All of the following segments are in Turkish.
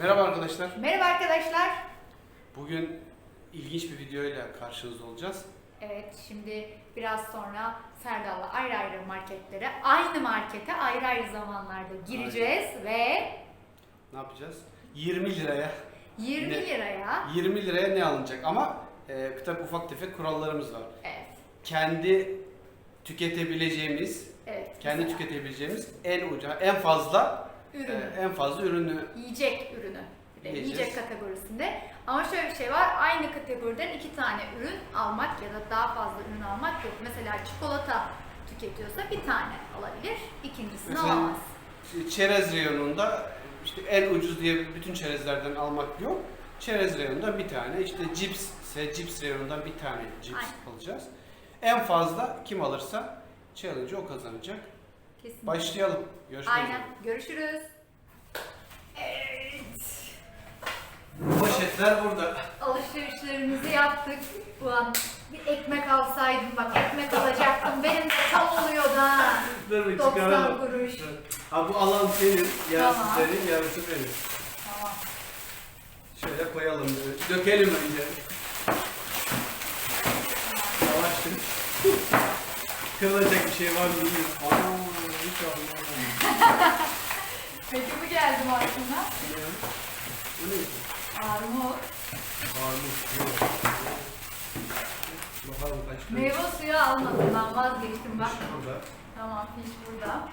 Merhaba arkadaşlar. Merhaba arkadaşlar. Bugün ilginç bir videoyla karşınızda olacağız. Evet şimdi biraz sonra Serdal'la ayrı ayrı marketlere, aynı markete ayrı ayrı zamanlarda gireceğiz ve Ne yapacağız? 20 liraya 20 Ne? liraya 20 liraya ne alınacak? Ama e, tabii ufak tefek kurallarımız var. evet Kendi tüketebileceğimiz, evet kendi mesela tüketebileceğimiz en uca, en fazla ürünü, e, en fazla ürünü yiyecek ürünü. Yiyeceğiz. Yiyecek kategorisinde. Ama şöyle bir şey var. Aynı kategoriden iki tane ürün almak ya da daha fazla ürün almak yok. Mesela çikolata tüketiyorsa bir tane alabilir. İkincisini Mesela- alamaz. çerez reyonunda işte en ucuz diye bütün çerezlerden almak yok. Çerez reyonunda bir tane, işte cips ise cips reyonundan bir tane cips Aynen. alacağız. En fazla kim alırsa challenge'ı o kazanacak. Kesinlikle. Başlayalım. Görüşmek Aynen. üzere. Görüşürüz. Evet. Poşetler burada. Alışverişlerimizi yaptık. Ulan bir ekmek alsaydım bak ekmek alacaktım. Benim de tam oluyordu ha. Dur bir 90 kuruş. Ha bu alan senin, yarısı Tamam. senin, yarısı benim. Tamam. Şöyle koyalım böyle. Dökelim önce. Yavaş dur. Kırılacak bir şey var mı bilmiyorum. Aa. Peki bu geldi mi aklına? Bu ne? Armut. Armut. Yok. Bakalım kaç tane. Meyve suyu almadım ben vazgeçtim bak. Burada. Tamam fiş burada.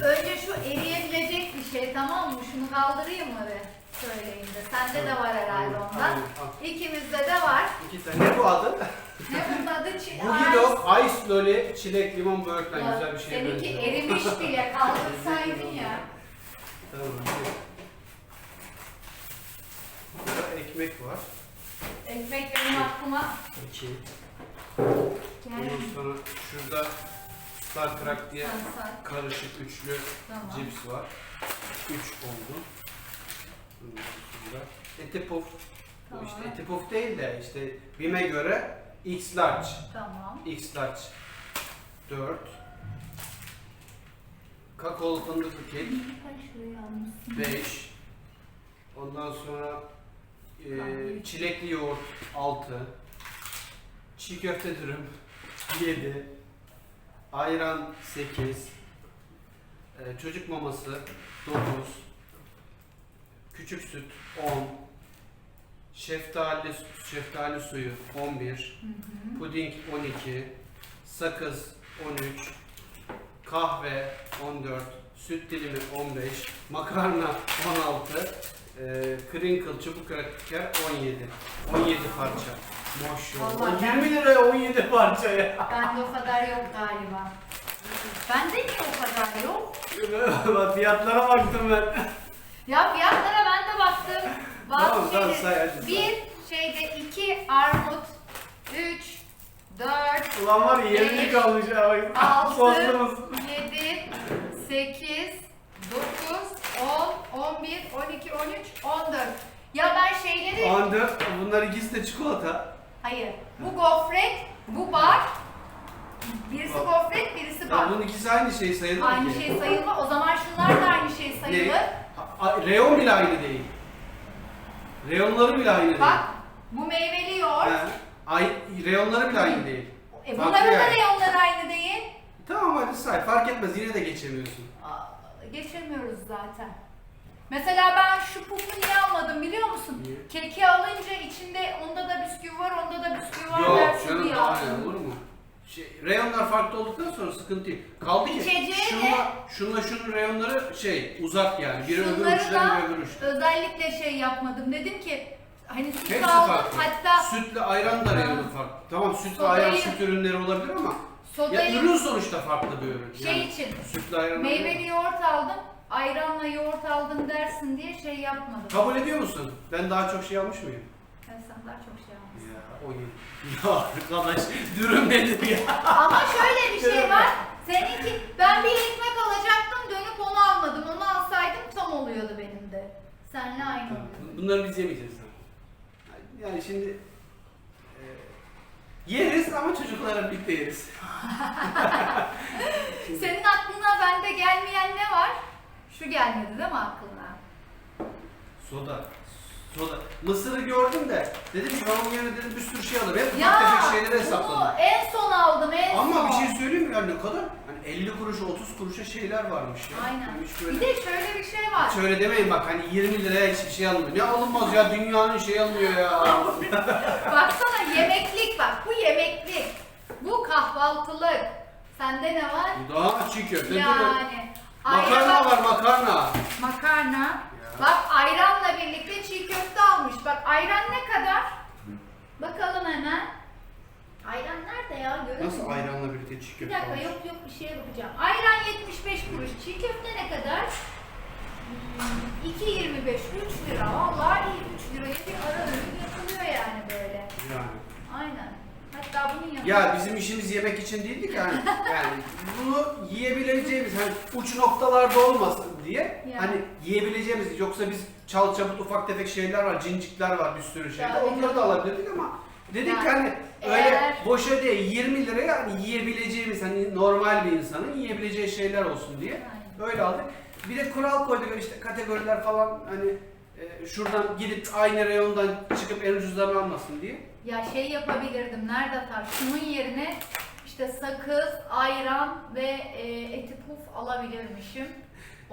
Önce şu eriyebilecek bir şey tamam mı? Şunu kaldırayım mı be? Söyleyin de. Sende de var herhalde ondan. İkimizde de var. İki tane. Ne bu adı? Ne bunun adı? Çi- Bugido Ice Lolly Çilek Limon Böğürtlen güzel bir şey Seninki benziyor. erimiş bile kaldırsaydın ya. Tamam. Burada ekmek var. Ekmek benim aklıma İki. geldi. Ondan sonra şurada Star Crack diye karışık üçlü Tamam. cips var. Üç oldu. Sonra eti puf. Bu Tamam. işte eti puf değil de işte BİM'e göre X large. Tamam. X large 4. Kakaolu fındıklı kek Kaç liraya almışsın? 5. Ondan sonra e, çilekli yoğurt 6. Çiğ köfte dürüm 7. Ayran 8. E, çocuk maması 9. Küçük süt 10. Şeftali, şeftali suyu 11. Hı hı. Puding 12, sakız 13, kahve 14, süt dilimi 15, makarna 16, e, crinkle çubuk kraker 17. 17 parça. Maşallah. Vallahi 20 liraya 17 parça ya. Bende o kadar yok galiba. Bende niye o kadar yok? Bak fiyatlara baktım ben. Ya fiyatlara baktım. Bazı Tamam, say hadi. Bir şeyde iki armut, üç, dört, Ulan var ya Beş, yerimde kalmış ya bak. altı, yedi, sekiz, dokuz, on, on bir, on iki, on üç, on dört. Ya ben şeyleri... 14, bunlar ikisi de çikolata. Hayır. Bu gofret, bu bar. Birisi Bak. gofret, birisi bar. Ya bunun ikisi aynı şey sayılır mı Aynı ki? şey sayılmaz. O zaman şunlar da aynı şey sayılır. Ne? Reyon bile aynı değil. Reyonları bile aynı değil. Bak, bu meyveli yoğurt. Ay, reyonları bile aynı değil. E Farklı bunların da yani. reyonları aynı değil. Tamam hadi say fark etmez yine de geçemiyorsun. Aa, Geçemiyoruz zaten. Mesela ben şu farklı olduktan sonra sıkıntı yok. Kaldı ki İçeceği şunla, şunla şunun reyonları şey uzak yani. Biri öbür Şunları uçta da biri öbür uçta. özellikle şey yapmadım. Dedim ki hani süt Hepsi aldım farklı. hatta Sütle ayran da reyonu farklı. Tamam süt ve Sodayı- ayran süt ürünleri olabilir ama ya sodayı ürün sonuçta farklı bir ürün. şey için sütle ayran meyveli yoğurt aldım. Ayranla yoğurt aldım dersin diye şey yapmadım. Kabul ediyor musun? Ben daha çok şey almış mıyım? Daha çok şey almışsın. Ya o. Ya arkadaş dürüm nedir ya? Ama şöyle bir şey var. Seninki ben bir ekmek alacaktım dönüp onu almadım. Onu alsaydım tam oluyordu benim de. Senle aynı Tamam, oluyordu. Bunları biz yemeyeceğiz. Yani şimdi e, yeriz ama çocuklarla birlikte yeriz. Senin aklına bende gelmeyen ne var? Şu gelmedi değil mi aklına? Soda. Soda. Mısırı gördüm de dedim ki ben onun yerine dedim bir sürü şey alırım. Hep ufak tefek şeyleri bunu hesapladım. en son aldım en son. Ama bir şey söyleyeyim mi ya ne kadar? Hani 50 kuruşa 30 kuruşa şeyler varmış ya. Aynen. Yani hiç böyle... Bir de şöyle bir şey var. Şöyle demeyin bak hani 20 liraya hiçbir şey alınmıyor. Ne alınmaz ya dünyanın şey alınıyor ya. Baksana yemeklik bak. Bu yemeklik. Bu kahvaltılık. Sende ne var? Bu daha çiğ köfte? Yani. Makarna ayran- var makarna. Makarna. Bak ayranla birlikte çiğ köfte almış. Bak ayran ne kadar? Bakalım hemen. Ayran nerede ya? Görüyor Nasıl ayranla birlikte çiğ Bir köfte dakika almış? yok yok bir şeye bakacağım. Ayran 75 kuruş. Çiğ köfte ne kadar? Hmm, 2.25 3 lira. Vallahi iyi 3 liraya bir ara öğün yapılıyor yani böyle. Yani. Aynen. Hatta bunun yanında Ya bizim işimiz yemek için değildi ki hani yani bunu yiyebileceğimiz hani uç noktalarda olmasın diye Ya. hani yiyebileceğimiz yoksa biz çal çabuk ufak tefek şeyler var cincikler var bir sürü şey Ya, onları da alabilirdik ama dedik ki Yani hani öyle eğer- boşa değil 20 liraya hani yiyebileceğimiz hani normal bir insanın yiyebileceği şeyler olsun diye Aynen. öyle aldık. Bir de kural koyduk işte kategoriler falan hani e, şuradan gidip aynı reyondan çıkıp en ucuzlarını almasın diye. Ya şey yapabilirdim. Nerede atar? Şunun yerine işte sakız, ayran ve e, eti puf alabilirmişim.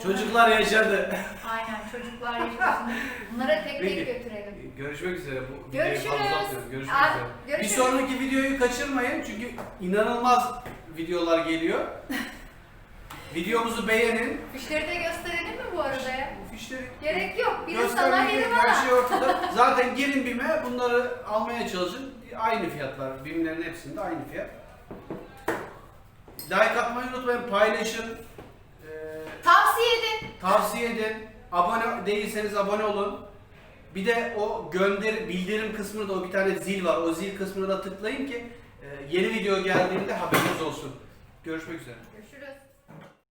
Çocuklar yaşadı. Aynen çocuklar yaşasın. Bunlara tek tek Peki. götürelim. Görüşmek üzere. Bu Görüşürüz. videoyu fazla uzatmıyorum. Görüşmek Abi, üzere. görüşürüz. Bir sonraki videoyu kaçırmayın çünkü inanılmaz videolar geliyor. Videomuzu beğenin. Fişleri de gösterelim mi bu arada ya? Bu fişleri Gerek yok. Biri sana gerek- biri her bana. şey ortada. Zaten girin BİM'e bunları almaya çalışın. Aynı fiyatlar. BİM'lerin hepsinde aynı fiyat. Like atmayı unutmayın. Paylaşın. Tavsiye edin. Tavsiye edin. Abone değilseniz abone olun. Bir de o gönder bildirim kısmında o bir tane zil var. O zil kısmına da tıklayın ki e, yeni video geldiğinde haberiniz olsun. Görüşmek üzere. Görüşürüz.